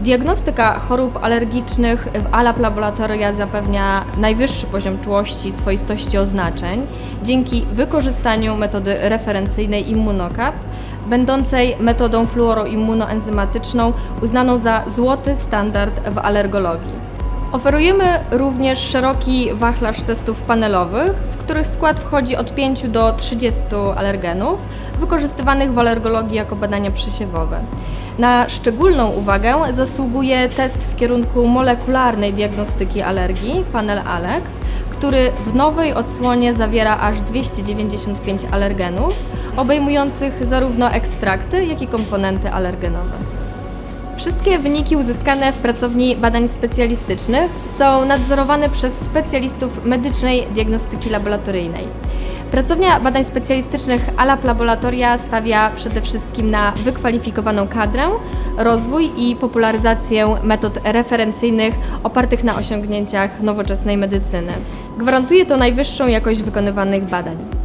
Diagnostyka chorób alergicznych w ALAP laboratoria zapewnia najwyższy poziom czułości swoistości oznaczeń dzięki wykorzystaniu metody referencyjnej ImmunoCAP, będącej metodą fluoroimmunoenzymatyczną uznaną za złoty standard w alergologii. Oferujemy również szeroki wachlarz testów panelowych, w których skład wchodzi od 5 do 30 alergenów, wykorzystywanych w alergologii jako badania przesiewowe. Na szczególną uwagę zasługuje test w kierunku molekularnej diagnostyki alergii, panel ALEX, który w nowej odsłonie zawiera aż 295 alergenów, obejmujących zarówno ekstrakty, jak i komponenty alergenowe. Wszystkie wyniki uzyskane w pracowni badań specjalistycznych są nadzorowane przez specjalistów medycznej diagnostyki laboratoryjnej. Pracownia badań specjalistycznych ALAP Laboratoria stawia przede wszystkim na wykwalifikowaną kadrę, rozwój i popularyzację metod referencyjnych opartych na osiągnięciach nowoczesnej medycyny. Gwarantuje to najwyższą jakość wykonywanych badań.